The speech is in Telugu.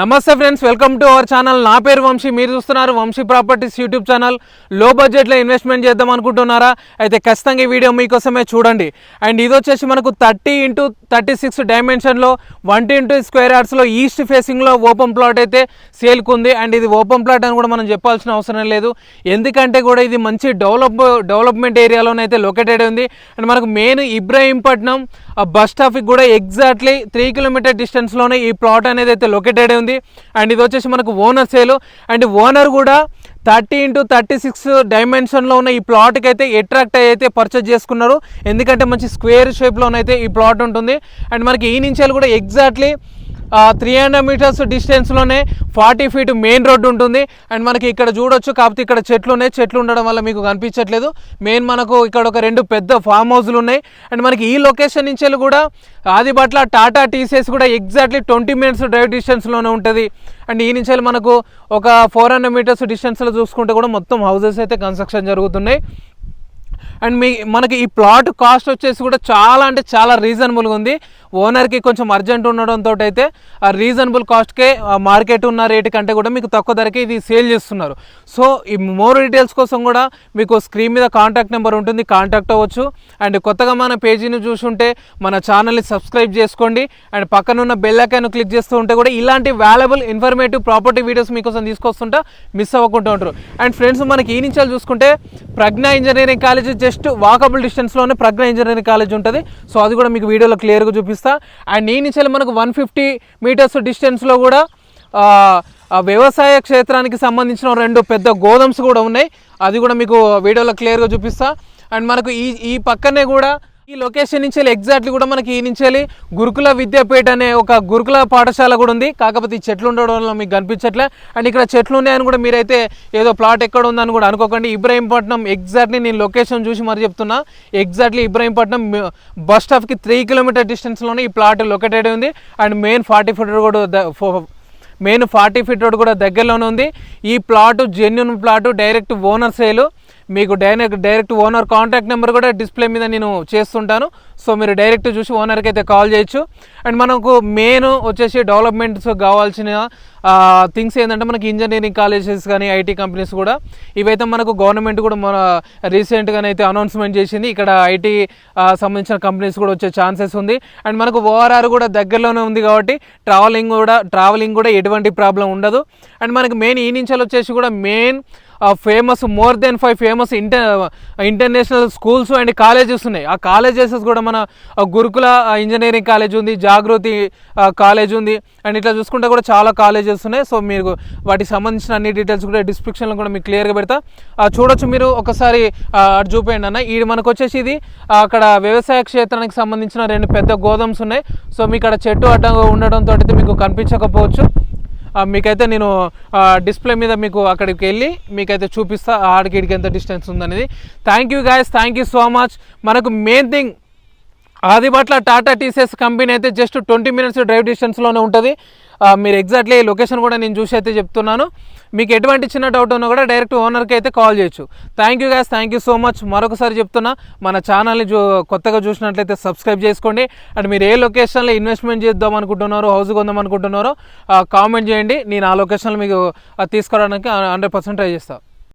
నమస్తే friends welcome to our channel. నా పేరు వంశీ మీరు చూస్తున్నారు వంశీ ప్రాపర్టీస్ యూట్యూబ్ ఛానల్. లో బడ్జెట్లో ఇన్వెస్ట్మెంట్ చేద్దాం అనుకుంటున్నారా? అయితే ఖచ్చితంగా ఈ వీడియో మీకోసమే చూడండి. అండ్ ఇది వచ్చేసి మనకు థర్టీ ఇంటూ థర్టీ సిక్స్ డైమెన్షన్లో వన్ ఇంటూ స్క్వేర్ యార్డ్స్లో ఈస్ట్ ఫేసింగ్లో ఓపెన్ ప్లాట్ అయితే సేల్కి ఉంది అండ్ ఇది ఓపెన్ ప్లాట్ అని కూడా మనం చెప్పాల్సిన అవసరం లేదు. ఎందుకంటే కూడా ఇది మంచి డెవలప్ డెవలప్మెంట్ ఏరియాలోనైతే లొకేటెడ్ ఉంది. అండ్ మనకు మెయిన్ ఇబ్రాహీంపట్నం బస్ స్టాప్కి కూడా ఎగ్జాక్ట్లీ త్రీ కిలోమీటర్ డిస్టెన్స్లోనే ఈ ప్లాట్ అనేది అయితే లొకేటెడ్ ఉంది. అండ్ ఇది వచ్చేసి మనకు ఓనర్ సేల్. అండ్ ఓనర్ కూడా థర్టీ ఇంటూ థర్టీ సిక్స్ డైమెన్షన్లో ఉన్న ఈ ప్లాట్కి అయితే అట్రాక్ట్ అయ్యి అయితే పర్చేజ్ చేసుకున్నారు. ఎందుకంటే మంచి స్క్వేర్ షేప్లోనైతే ఈ ప్లాట్ ఉంటుంది. అండ్ మనకి ఈ నుంచి కూడా ఎగ్జాక్ట్లీ త్రీ హండ్రెడ్ మీటర్స్ డిస్టెన్స్లోనే ఫార్టీ ఫీట్ మెయిన్ రోడ్డు ఉంటుంది. అండ్ మనకి ఇక్కడ చూడొచ్చు కాకపోతే ఇక్కడ చెట్లు ఉన్నాయి. చెట్లు ఉండడం వల్ల మీకు కనిపించట్లేదు. మెయిన్ మనకు ఇక్కడ ఒక రెండు పెద్ద ఫామ్ హౌస్లు ఉన్నాయి. అండ్ మనకి ఈ లొకేషన్ నుంచి వెళ్ళి కూడా ఆదిబట్ల టాటా టీసీఎస్ కూడా ఎగ్జాక్ట్లీ ట్వంటీ మినిట్స్ డ్రైవ్ డిస్టెన్స్లోనే ఉంటుంది. అండ్ ఈ నుంచి వెళ్ళి మనకు ఒక ఫోర్ హండ్రెడ్ మీటర్స్ డిస్టెన్స్లో చూసుకుంటే కూడా మొత్తం హౌసెస్ అయితే కన్స్ట్రక్షన్ జరుగుతున్నాయి. అండ్ మీ మనకి ఈ ప్లాట్ కాస్ట్ వచ్చేసి కూడా చాలా అంటే చాలా రీజనబుల్గా ఉంది. ఓనర్కి కొంచెం అర్జెంట్ ఉండడంతో అయితే ఆ రీజనబుల్ కాస్ట్కే మార్కెట్ ఉన్న రేటు కంటే కూడా మీకు తక్కువ ధరకే ఇది సేల్ చేస్తున్నారు. సో ఈ మోర్ డీటెయిల్స్ కోసం కూడా మీకు స్క్రీన్ మీద కాంటాక్ట్ నెంబర్ ఉంటుంది కాంటాక్ట్ అవ్వచ్చు. అండ్ కొత్తగా మన పేజీని చూసుంటే మన ఛానల్ని సబ్స్క్రైబ్ చేసుకోండి. అండ్ పక్కన ఉన్న బెల్ ఐకాన్ క్లిక్ చేస్తూ ఉంటే కూడా ఇలాంటి వాల్యుబుల్ ఇన్ఫర్మేటివ్ ప్రాపర్టీ వీడియోస్ మీకోసం తీసుకొస్తుంటా మిస్ అవ్వకుండా ఉంటారు. అండ్ ఫ్రెండ్స్ మనకి ఈ నుంచి చూసుకుంటే Pragna engineering college just walkable డిస్టెన్స్లోనే Pragna engineering college ఉంటుంది. సో అది కూడా మీకు వీడియోలో క్లియర్గా చూపిస్తా. అండ్ ఈ నుంచి మనకు వన్ ఫిఫ్టీ మీటర్స్ డిస్టెన్స్లో కూడా వ్యవసాయ క్షేత్రానికి సంబంధించిన రెండు పెద్ద గోధమ్స్ కూడా ఉన్నాయి. అది కూడా మీకు వీడియోలో క్లియర్గా చూపిస్తా. అండ్ మనకు ఈ ఈ పక్కనే కూడా ఈ లొకేషన్ నుంచి వెళ్ళి ఎగ్జాక్ట్లీ కూడా మనకి ఈ నుంచి వెళ్ళి గురుకుల విద్యాపీఠ అనే ఒక గురుకుల పాఠశాల కూడా ఉంది. కాకపోతే ఈ చెట్లు ఉండడం వల్ల మీకు కనిపించట్లే. అండ్ ఇక్కడ చెట్లు ఉన్నాయని కూడా మీరైతే ఏదో ప్లాట్ ఎక్కడ ఉందని కూడా అనుకోకండి. ఇబ్రాహీంపట్నం ఎగ్జాక్ట్లీ నేను లొకేషన్ చూసి మరి చెప్తున్నా. ఎగ్జాక్ట్లీ ఇబ్రాహీంపట్నం బస్ స్టాప్కి త్రీ కిలోమీటర్ డిస్టెన్స్లోనే ఈ ప్లాట్ లొకేటెడ్ ఉంది. అండ్ మెయిన్ ఫార్టీ ఫీట్ కూడా మెయిన్ ఫార్టీ ఫీట్ రోడ్ కూడా దగ్గరలోనే ఉంది. ఈ plot genuine plot direct owner sale మీకు direct direct owner contact number కూడా డిస్ప్లే మీద నేను చేస్తుంటాను. సో మీరు డైరెక్ట్ చూసి ఓనర్కి అయితే కాల్ చేయొచ్చు. అండ్ మనకు మెయిన్ వచ్చేసి డెవలప్మెంట్స్ కావాల్సిన థింగ్స్ ఏంటంటే మనకి ఇంజనీరింగ్ కాలేజెస్ కానీ ఐటీ కంపెనీస్ కూడా. ఇవైతే మనకు గవర్నమెంట్ కూడా మన రీసెంట్గానే అయితే అనౌన్స్మెంట్ చేసింది. ఇక్కడ ఐటీ సంబంధించిన కంపెనీస్ కూడా వచ్చే ఛాన్సెస్ ఉంది. అండ్ మనకు ఓఆర్ఆర్ కూడా దగ్గరలోనే ఉంది కాబట్టి ట్రావెలింగ్ కూడా ట్రావెలింగ్ కూడా ఎటువంటి ప్రాబ్లం ఉండదు. అండ్ మనకి మెయిన్ ఈ నుంచి వచ్చేసి కూడా main famous more than five famous inter international schools and colleges ఉన్నాయి. ఆ కాలేజెస్ కూడా మన గురుకుల ఇంజనీరింగ్ కాలేజ్ ఉంది జాగృతి కాలేజ్ ఉంది. అండ్ ఇట్లా చూసుకుంటే కూడా చాలా కాలేజెస్ ఉన్నాయి. సో మీరు వాటికి సంబంధించిన అన్ని డీటెయిల్స్ కూడా డిస్క్రిప్షన్లో కూడా మీకు క్లియర్గా పెడతా. చూడొచ్చు మీరు ఒకసారి అటు చూపేయండి అన్న. ఈ మనకు వచ్చేసి ఇది అక్కడ వ్యవసాయ క్షేత్రానికి సంబంధించిన రెండు పెద్ద గోధమ్స్ ఉన్నాయి. సో మీకు అక్కడ చెట్టు అడ్డంగా ఉండడంతో అయితే మీకు కనిపించకపోవచ్చు. మీకైతే నేను డిస్ప్లే మీద మీకు అక్కడికి వెళ్ళి మీకైతే చూపిస్తా ఆడికి ఇడికి ఎంత డిస్టెన్స్ ఉందనేది. Thank you guys thank you so much మనకు main thing Adibatla Tata TCS company అయితే జస్ట్ ట్వంటీ మినిట్స్ డ్రైవ్ డిస్టెన్స్లోనే ఉంటుంది. మీరు ఎగ్జాక్ట్లీ లొకేషన్ కూడా నేను చూసి అయితే చెప్తున్నాను. మీకు ఎటువంటి చిన్న డౌట్ ఉన్నా కూడా డైరెక్ట్ ఓనర్కి అయితే కాల్ చేయొచ్చు. Thank you guys thank you so much మరొకసారి చెప్తున్నా మన ఛానల్ని చూ కొత్తగా చూసినట్లయితే సబ్స్క్రైబ్ చేసుకోండి. అండ్ మీరు ఏ లొకేషన్లో ఇన్వెస్ట్మెంట్ చేద్దాం అనుకుంటున్నారో హౌస్ కొందాం అనుకుంటున్నారో కామెంట్ చేయండి. నేను ఆ లొకేషన్లో మీకు తీసుకోవడానికి తీసుకురావడానికి హండ్రెడ్ పర్సెంట్ ట్రై చేస్తాను